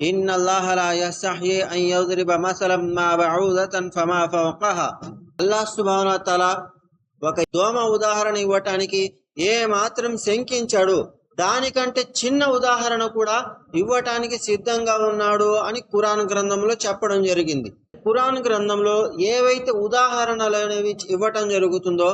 In الله لا యస్తహ్యి అన్ يضرب مثلا మా బఊదతన్ ఫమా فوقها అల్లాహ్ సుబ్హానహు వ ఒక దోమ ఉదాహరణ ఇవ్వటానికి ఏ మాత్రం శంకించాడు. దానికంటే చిన్న ఉదాహరణ కూడా ఇవ్వటానికి సిద్ధంగా ఉన్నాడు అని కురాన్ గ్రంథంలో చెప్పడం జరిగింది. కురాన్ గ్రంథంలో ఏవైతే ఉదాహరణలు అనేవి ఇవ్వటం జరుగుతుందో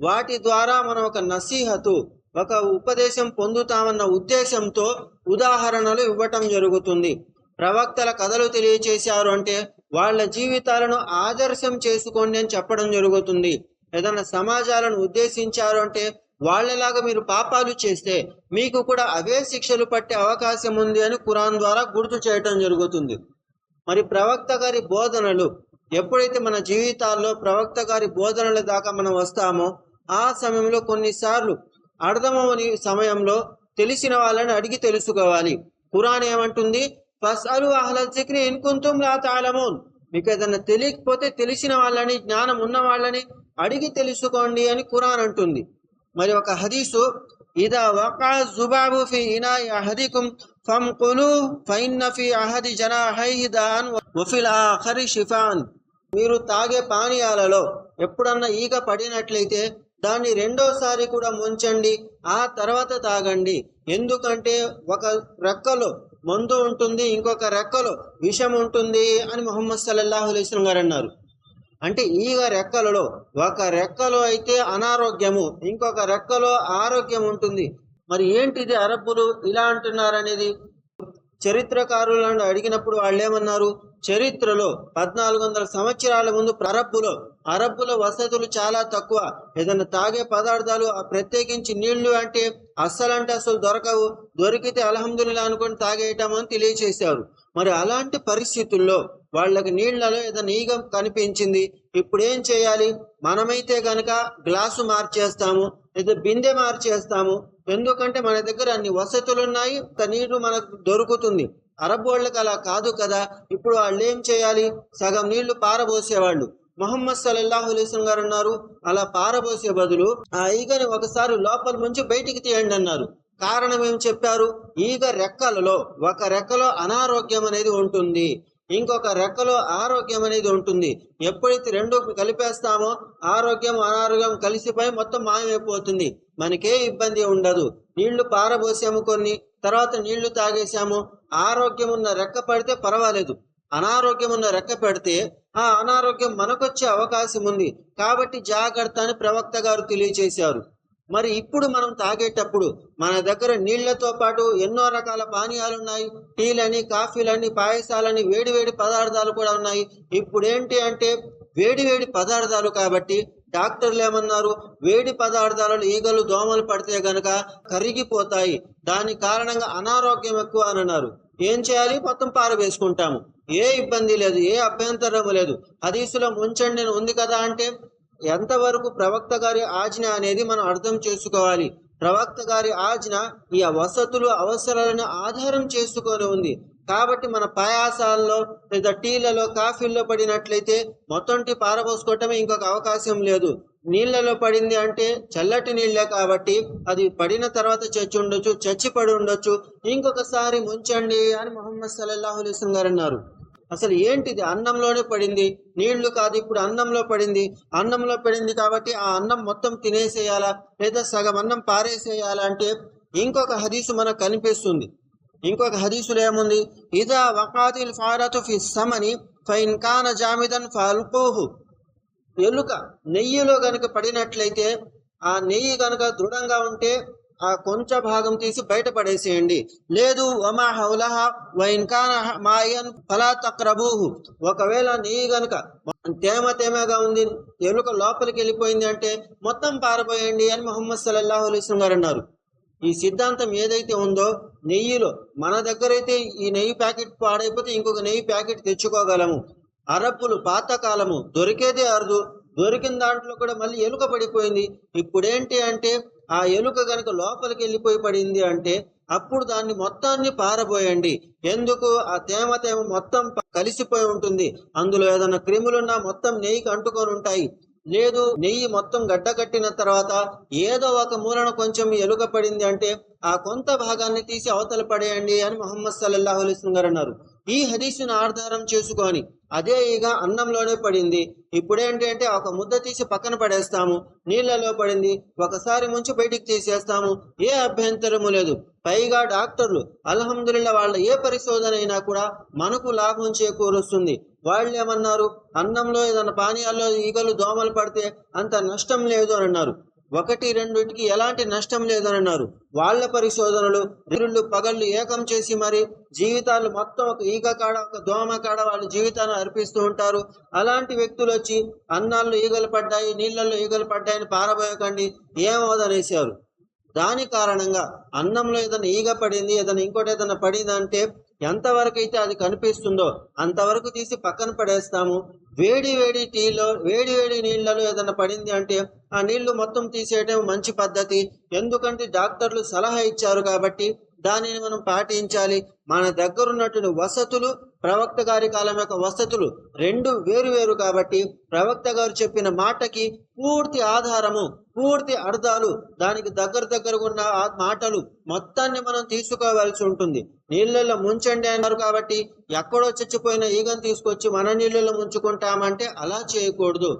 వాటి ద్వారా మనం ఒక నసీహతు ఒక ఉపదేశం పొందుతామన్న ఉద్దేశంతో ఉదాహరణలు ఇవ్వటం జరుగుతుంది. ప్రవక్తల కథలు తెలియచేశారు అంటే వాళ్ళ జీవితాలను ఆదర్శం చేసుకోండి అని చెప్పడం జరుగుతుంది. ఏదైనా సమాజాలను ఉద్దేశించారు అంటే వాళ్ళలాగా మీరు పాపాలు చేస్తే మీకు కూడా అవే శిక్షలు పట్టే అవకాశం ఉంది అని కురాన్ ద్వారా గుర్తు చేయటం జరుగుతుంది. మరి ప్రవక్త గారి బోధనలు ఎప్పుడైతే మన జీవితాల్లో ప్రవక్త గారి బోధనల దాకా మనం వస్తామో ఆ సమయంలో కొన్నిసార్లు అర్థమవని సమయంలో తెలిసిన వాళ్ళని అడిగి తెలుసుకోవాలి. ఖురాన్ ఏమంటుంది? ఫస్అలు అహ్ల జిక్రి ఇన్ లా మీకు ఏదైనా తెలియకపోతే తెలిసిన వాళ్ళని జ్ఞానం ఉన్న వాళ్ళని అడిగి తెలుసుకోండి అని ఖురాన్ అంటుంది. మరి ఒక హదీసు ఇదా వకా జుబాబు ఫి ఇనాయి అహదికుం ఫంకులు ఫైన్న ఫి అహది జనాహైహి వఫిల్ ఆఖరి షిఫాన్. మీరు తాగే పానీయాలలో ఎప్పుడన్నా ఈగ పడినట్లయితే దాన్ని రెండోసారి కూడా ముంచండి ఆ తర్వాత తాగండి. ఎందుకంటే ఒక రెక్కలో మందు ఉంటుంది ఇంకొక రెక్కలో విషం ఉంటుంది అని మొహమ్మద్ సల్లల్లాహు అలైస్లం గారు అన్నారు. అంటే ఈగ రెక్కలలో ఒక రెక్కలో అయితే అనారోగ్యము ఇంకొక రెక్కలో ఆరోగ్యం ఉంటుంది. మరి ఏంటిది అరబ్బులు ఇలా అంటున్నారు అనేది? చరిత్రకారులను అడిగినప్పుడు వాళ్ళు ఏమన్నారు? చరిత్రలో పద్నాలుగు వందల సంవత్సరాల ముందు అరబ్బులో అరబ్బుల వసతులు చాలా తక్కువ. ఏదైనా తాగే పదార్థాలు ఆ ప్రత్యేకించి నీళ్ళు అంటే అస్సలంటే అసలు దొరకవు. దొరికితే అల్హమ్దుల్లా అనుకొని తాగేయటం అని తెలియచేశారు. మరి అలాంటి పరిస్థితుల్లో వాళ్ళకి నీళ్ళలో ఏదైనా ఈగ కనిపించింది. ఇప్పుడు ఏం చేయాలి? మనమైతే గనక గ్లాసు మార్చేస్తాము లేదా బిందె మార్చేస్తాము. ఎందుకంటే మన దగ్గర అన్ని వసతులు ఉన్నాయి నీరు మనకు దొరుకుతుంది. అరబ్ వాళ్ళకి అలా కాదు కదా. ఇప్పుడు వాళ్ళు ఏం చేయాలి? సగం నీళ్ళు పారబోసేవాళ్ళు. మొహమ్మద్ సల్లల్లాహు అలైస్లం గారు అన్నారు అలా పారబోసే బదులు ఆ ఈగని ఒకసారి లోపల నుంచి బయటికి తీయండి అన్నారు. కారణం ఏం చెప్పారు? ఈగ రెక్కలలో ఒక రెక్కలో అనారోగ్యం అనేది ఉంటుంది. ఇంకొక రెక్కలో ఆరోగ్యం అనేది ఉంటుంది. ఎప్పుడైతే రెండు కలిపేస్తామో ఆరోగ్యం అనారోగ్యం కలిసిపోయి మొత్తం మాయమైపోతుంది. మనకే ఇబ్బంది ఉండదు. నీళ్ళు పారబోసాము కొన్ని తర్వాత నీళ్ళు తాగేసాము ఆరోగ్యం ఉన్న రెక్క పడితే పర్వాలేదు. అనారోగ్యం ఉన్న రెక్క పెడితే ఆ అనారోగ్యం మనకొచ్చే అవకాశం ఉంది కాబట్టి జాగ్రత్త అని ప్రవక్త గారు తెలియచేశారు. మరి ఇప్పుడు మనం తాగేటప్పుడు మన దగ్గర నీళ్ళతో పాటు ఎన్నో రకాల పానీయాలు ఉన్నాయి టీలని కాఫీలని పాయసాలని వేడివేడి పదార్థాలు కూడా ఉన్నాయి. ఇప్పుడు ఏంటి అంటే వేడివేడి పదార్థాలు కాబట్టి డాక్టర్లు ఏమన్నారు? వేడి పదార్థాలలో ఈగలు దోమలు పడితే గనక కరిగిపోతాయి. దాని కారణంగా అనారోగ్యం ఎక్కువ అని అన్నారు. ఏం చేయాలి? మొత్తం పారవేసుకుంటాము ఏ ఇబ్బంది లేదు ఏ అభ్యంతరము లేదు. హదీసులో ముంచండి అని ఉంది కదా అంటే ఎంతవరకు ప్రవక్త గారి ఆజ్ఞ అనేది మనం అర్థం చేసుకోవాలి. ప్రవక్త గారి ఆజ్ఞ ఈ వసతులు అవసరాలను ఆధారం చేసుకొని ఉంది. కాబట్టి మన పాయాసాల్లో లేదా టీలలో కాఫీల్లో పడినట్లయితే మొత్తం టీ పారబోసుకోవటమే ఇంకొక అవకాశం లేదు. నీళ్ళలో పడింది అంటే చల్లటి నీళ్ళే కాబట్టి అది పడిన తర్వాత చచ్చి ఉండొచ్చు చచ్చి పడి ఉండొచ్చు. ఇంకొకసారి ముంచండి అని మొహమ్మద్ సల్లల్లాహు గారు అన్నారు. అసలు ఏంటిది? అన్నంలోనే పడింది. నీళ్ళు కాదు ఇప్పుడు అన్నంలో పడింది. అన్నంలో పడింది కాబట్టి ఆ అన్నం మొత్తం తినేసేయాలా? లేదా సగం అన్నం పారేసేయాలా అంటే ఇంకొక హదీసు మనకు కనిపిస్తుంది. ఇంకొక హదీసులో ఏముంది? ఇదా వకాతిల్ ఫారతు ఫి సమని ఫైన్ కాన జామిదన్ ఫల్కూహు. ఎలుక నెయ్యిలో గనుక పడినట్లయితే ఆ నెయ్యి గనుక దృఢంగా ఉంటే ఆ కొంచె భాగం తీసి బయట పడేసేయండి. లేదు వమా హౌలహ వైన్కాన మాయన్ ఫలా తక్రబూహు. ఒకవేళ నెయ్యి గనుక తేమ తేమగా ఉంది ఎలుక లోపలికి వెళ్ళిపోయింది అంటే మొత్తం పారిపోయండి అని మొహమ్మద్ సల్లాహు అలైస్లం గారు అన్నారు. ఈ సిద్ధాంతం ఏదైతే ఉందో నెయ్యిలో మన దగ్గర అయితే ఈ నెయ్యి ప్యాకెట్ పాడైపోతే ఇంకొక నెయ్యి ప్యాకెట్ తెచ్చుకోగలము. అరబ్బులు పాతకాలము దొరికేదే అరుదు. దొరికిన దాంట్లో కూడా మళ్ళీ ఎలుక పడిపోయింది. ఇప్పుడేంటి అంటే ఆ ఎలుక గనుక లోపలికి వెళ్ళిపోయి పడింది అంటే అప్పుడు దాన్ని మొత్తాన్ని పారబోయండి. ఎందుకు? ఆ తేమ తేమ మొత్తం కలిసిపోయి ఉంటుంది. అందులో ఏదైనా క్రిములున్నా మొత్తం నెయ్యికి అంటుకొని ఉంటాయి. లేదు నెయ్యి మొత్తం గడ్డకట్టిన తర్వాత ఏదో ఒక మూలన కొంచెం ఎలుక పడింది అంటే ఆ కొంత భాగాన్ని తీసి అవతల పడేయండి అని మొహమ్మద్ సల్లల్లాహు అలైస్ గారు అన్నారు. ఈ హదీసును ఆధారం చేసుకొని అదే ఈగ అన్నంలోనే పడింది. ఇప్పుడేంటి అంటే ఒక ముద్ద తీసి పక్కన పడేస్తాము. నీళ్ళలో పడింది. ఒకసారి ముంచి బయటికి తీసేస్తాము. ఏ అభ్యంతరము లేదు. పైగా డాక్టర్లు అల్హమ్దుల్లా వాళ్ళ ఏ పరిశోధన అయినా కూడా మనకు లాభం చేకూరుస్తుంది. వాళ్ళు ఏమన్నారు అన్నంలో ఏదైనా పానీయాల్లో ఈగలు దోమలు పడితే అంత నష్టం లేదు అని అన్నారు. ఒకటి రెండింటికి ఎలాంటి నష్టం లేదని అన్నారు వాళ్ళ పరిశోధనలు రెండు పగళ్ళు ఏకం చేసి మరి జీవితాలు మొత్తం ఒక ఈగ కాడ ఒక దోమ కాడ వాళ్ళ జీవితాన్ని అర్పిస్తూ ఉంటారు. అలాంటి వ్యక్తులు వచ్చి అన్నాల్లో ఈగలు పడ్డాయి నీళ్ళల్లో ఈగలు పడ్డాయని పారబోయకండి ఏమవదనేసారు దాని కారణంగా అన్నంలో ఏదైనా ఈగ పడింది ఏదైనా ఇంకోటి ఏదైనా పడింది అంటే ఎంతవరకు అయితే అది కనిపిస్తుందో అంతవరకు తీసి పక్కన పడేస్తాము. వేడి వేడి టీలో వేడి వేడి నీళ్ళలో ఏదైనా పడింది అంటే ఆ నీళ్ళు మొత్తం తీసేయడం మంచి పద్ధతి. ఎందుకంటే డాక్టర్లు సలహా ఇచ్చారు కాబట్టి దానిని మనం పాటించాలి. మన దగ్గర ఉన్నటువంటి వసతులు ప్రవక్త గారి కాలం యొక్క వసతులు రెండు వేరు వేరు కాబట్టి ప్రవక్త గారు చెప్పిన మాటకి పూర్తి ఆధారము పూర్తి అర్థాలు దానికి దగ్గర దగ్గర ఉన్న ఆ మాటలు మొత్తాన్ని మనం తీసుకోవాల్సి ఉంటుంది. నీళ్ళల్లో ముంచండి అన్నారు కాబట్టి ఎక్కడో చచ్చిపోయిన ఈగను తీసుకొచ్చి మన నీళ్ళలో ముంచుకుంటామంటే అలా చేయకూడదు.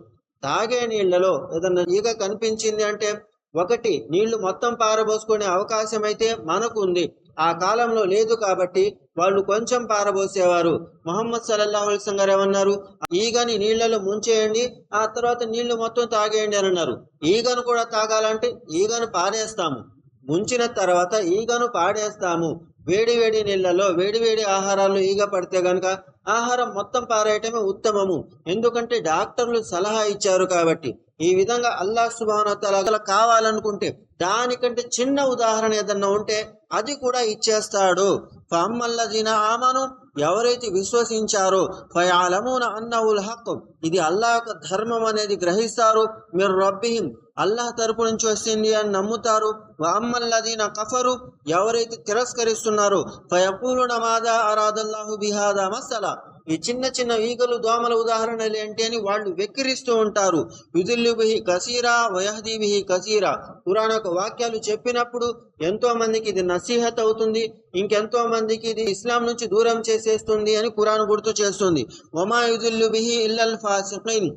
తాగే నీళ్ళలో ఏదన్నా ఈగ కనిపించింది అంటే ఒకటి నీళ్ళు మొత్తం పారబోసుకునే అవకాశం అయితే మనకు ఉంది ఆ కాలంలో లేదు కాబట్టి వాళ్ళు కొంచెం పారబోసేవారు. మొహమ్మద్ సల్లల్లాహు గారు ఏమన్నారు? ఈగని నీళ్ళలో ముంచేయండి ఆ తర్వాత నీళ్ళు మొత్తం తాగేయండి అని అన్నారు. ఈగను కూడా తాగాలంటే ఈగను పారేస్తాము. ముంచిన తర్వాత ఈగను పాడేస్తాము. వేడి వేడి నీళ్ళలో వేడి వేడి ఆహారాలు ఈగ పడితే గనక ఆహారం మొత్తం పారేయటమే ఉత్తమము. ఎందుకంటే డాక్టర్లు సలహా ఇచ్చారు కాబట్టి. ఈ విధంగా అల్లాహ్ సుభానతల కావాలనుకుంటే దానికంటే చిన్న ఉదాహరణ ఏదన్నా ఉంటే అది కూడా ఇచ్చేస్తాడు. ఫమ్మల్లదిన ఆమను ఎవరైతే విశ్వసించారో ఫయాలమున అన్నవుల్ హక్ ఇది అల్లాహ్ యొక్క ధర్మం అనేది గ్రహిస్తారు. మీరు రబ్బిహిం. అల్లాహ్ తరపు నుంచి వస్తుంది అని నమ్ముతారు. అమ్మల్లదీన కఫరు ఎవరైతే తిరస్కరిస్తున్నారో ఫయకూలున మాదా అరాదల్లాహు బిహాదా మసలా. ఈ చిన్న చిన్న ఈగలు దోమల ఉదాహరణలు ఏంటి అని వాళ్ళు వెక్కిరిస్తూ ఉంటారు. యుదిల్లు బిహి కసీరా వయహదీ బిహి కసీరా. పురాణ వాక్యాలు చెప్పినప్పుడు ఎంతో మందికి ఇది నసీహత్ అవుతుంది ఇంకెంతో మందికి ఇది ఇస్లాం నుంచి దూరం చేసేస్తుంది అని కురాన్ గుర్తు చేస్తుంది. ఒమా యుదిల్లు బిహి ఇల్లల్ ఫాసిఫైన్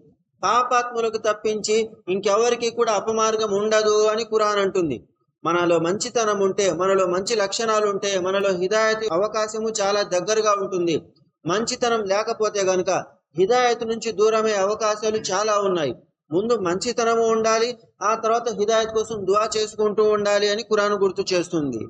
పాపాత్ములకు తప్పించి ఇంకెవరికి కూడా అపమార్గం ఉండదు అని కురాన్ అంటుంది. మనలో మంచితనం ఉంటే మనలో మంచి లక్షణాలు ఉంటే మనలో హిదాయత్ అవకాశము చాలా దగ్గరగా ఉంటుంది. మంచితనం లేకపోతే గనుక హిదాయత్ నుంచి దూరమే అవకాశాలు చాలా ఉన్నాయి. ముందు మంచితనము ఉండాలి ఆ తర్వాత హిదాయత్ కోసం దువా చేసుకుంటూ ఉండాలి అని కురాను గుర్తు చేస్తుంది.